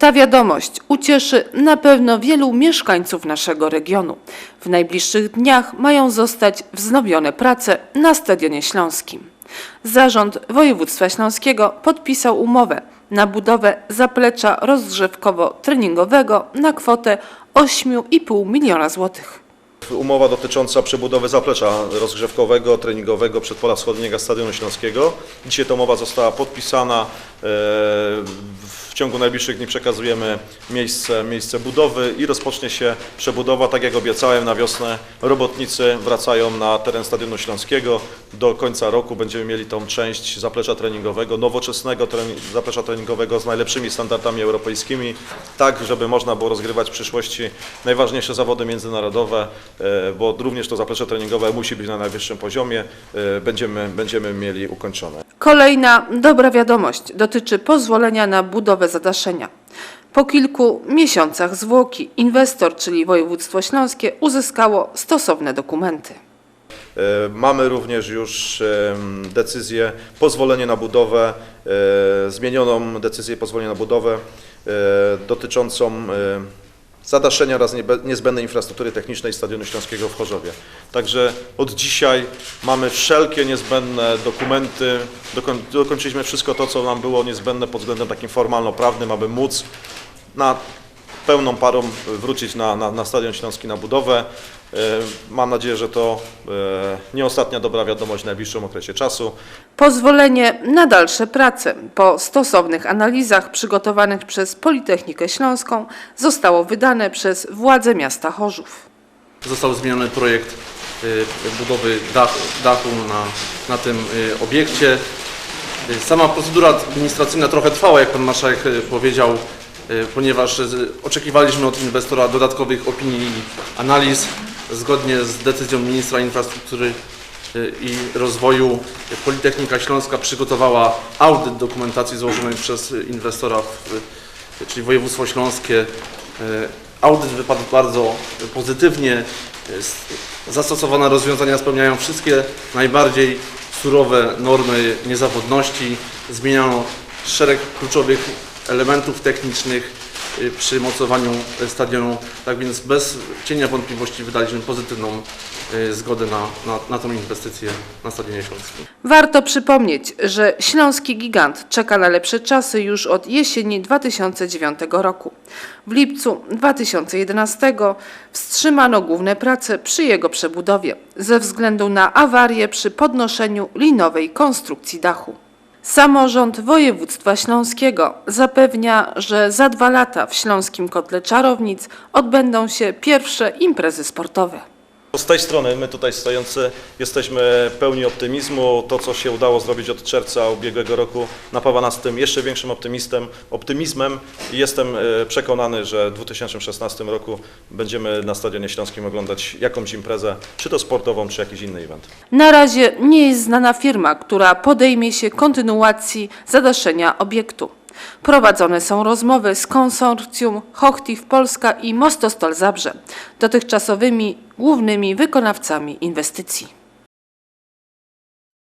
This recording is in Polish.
Ta wiadomość ucieszy na pewno wielu mieszkańców naszego regionu. W najbliższych dniach mają zostać wznowione prace na Stadionie Śląskim. Zarząd województwa śląskiego podpisał umowę na budowę zaplecza rozgrzewkowo-treningowego na kwotę 8,5 miliona złotych. Umowa dotycząca przebudowy zaplecza rozgrzewkowego, treningowego przedpola wschodniego Stadionu Śląskiego. Dzisiaj ta umowa została podpisana. E, W ciągu najbliższych dni przekazujemy miejsce, miejsce budowy i rozpocznie się przebudowa. Tak jak obiecałem, na wiosnę robotnicy wracają na teren Stadionu Śląskiego. Do końca roku będziemy mieli tą część zaplecza treningowego, nowoczesnego treni- zaplecza treningowego z najlepszymi standardami europejskimi, tak żeby można było rozgrywać w przyszłości najważniejsze zawody międzynarodowe, e, bo również to zaplecze treningowe musi być na najwyższym poziomie. e, Będziemy, będziemy mieli ukończone. Kolejna dobra wiadomość dotyczy pozwolenia na budowę zadaszenia. Po kilku miesiącach zwłoki inwestor, czyli województwo śląskie, uzyskało stosowne dokumenty. E, Mamy również już decyzję, pozwolenie na budowę, e, zmienioną decyzję pozwolenia na budowę e, dotyczącą zadaszenia oraz niezbędnej infrastruktury technicznej Stadionu Śląskiego w Chorzowie. Także od dzisiaj mamy wszelkie niezbędne dokumenty, dokoń, dokończyliśmy wszystko to, co nam było niezbędne pod względem takim formalno-prawnym, aby móc na pełną parą wrócić na, na, na Stadion Śląski na budowę. E, Mam nadzieję, że to e, nie ostatnia dobra wiadomość w najbliższym okresie czasu. Pozwolenie na dalsze prace po stosownych analizach przygotowanych przez Politechnikę Śląską zostało wydane przez władze miasta Chorzów. Został zmieniony projekt y, budowy dach, dachu na, na tym obiekcie. Sama procedura administracyjna trochę trwała, jak pan marszałek powiedział, ponieważ y, oczekiwaliśmy od inwestora dodatkowych opinii i analiz. Zgodnie z decyzją ministra infrastruktury y, i rozwoju y, Politechnika Śląska przygotowała audyt dokumentacji złożonej przez y, inwestora, y, czyli województwo śląskie. Y, Audyt wypadł bardzo pozytywnie. Zastosowane rozwiązania spełniają wszystkie najbardziej surowe normy niezawodności. Zmieniono szereg kluczowych elementów technicznych y, przy mocowaniu stadionu. Tak więc bez cienia wątpliwości wydaliśmy pozytywną y, zgodę na, na, na tą inwestycję na Stadionie Śląskim. Warto przypomnieć, że śląski gigant czeka na lepsze czasy już od jesieni 2009 roku. W lipcu 2011 wstrzymano główne prace przy jego przebudowie ze względu na awarię przy podnoszeniu linowej konstrukcji dachu. Samorząd województwa śląskiego zapewnia, że za dwa lata w Śląskim Kotle Czarownic odbędą się pierwsze imprezy sportowe. Z tej strony my tutaj stojący jesteśmy pełni optymizmu. To, co się udało zrobić od czerwca ubiegłego roku, napawa nas tym jeszcze większym optymistem, optymizmem i jestem e, przekonany, że w 2016 roku będziemy na Stadionie Śląskim oglądać jakąś imprezę, czy to sportową, czy jakiś inny event. Na razie nie jest znana firma, która podejmie się kontynuacji zadaszenia obiektu. Prowadzone są rozmowy z konsorcjum Hochtief Polska i Mostostol Zabrze, dotychczasowymi głównymi wykonawcami inwestycji.